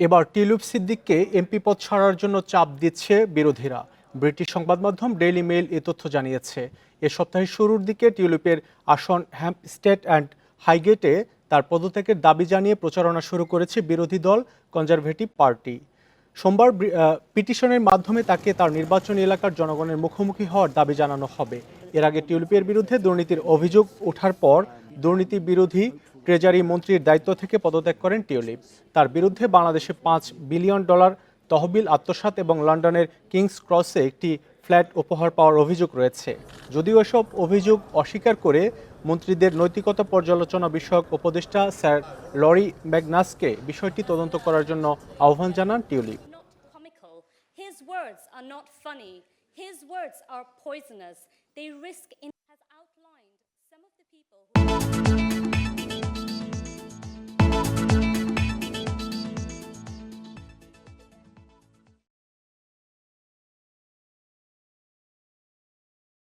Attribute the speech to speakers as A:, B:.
A: এবার tulip সিদ্দিককে MP পদ ছাড়ার জন্য চাপ দিচ্ছে বিরোধীরা। ব্রিটিশ সংবাদ মাধ্যম ডেইলি মেইল এ তথ্য জানিয়েছে। এ সপ্তাহের শুরুর দিকে টিউলিপের আসন হ্যাম্পস্টেড অ্যান্ড হাইগেটে তার পদত্যাগের দাবি জানিয়ে প্রচারণা শুরু করেছে বিরোধী দল, কনজারভেটিভ পার্টি। সোমবার পিটিশনের মাধ্যমে তাকে তার নির্বাচনী এলাকার জনগণের মুখোমুখি হওয়ার দাবি জানানো হবে। এর আগে টিউলিপের বিরুদ্ধে দুর্নীতির অভিযোগ ওঠার পর দুর্নীতি বিরোধী ট্রেজারি মন্ত্রীর দায়িত্ব থেকে পদত্যাগ করেন টিউলিপ। তার বিরুদ্ধে বাংলাদেশে পাঁচ বিলিয়ন ডলার তহবিল, আত্মসাৎ এবং লন্ডনের কিংস ক্রসে একটি ফ্ল্যাট উপহার পাওয়ার অভিযোগ রয়েছে। যদিও এসব অভিযোগ অস্বীকার করে মন্ত্রীদের নৈতিকতা পর্যালোচনা বিষয়ক উপদেষ্টা স্যার লরি ম্যাগনাসকে বিষয়টি তদন্ত করার জন্য আহ্বান জানান টিউলিপ.
B: His words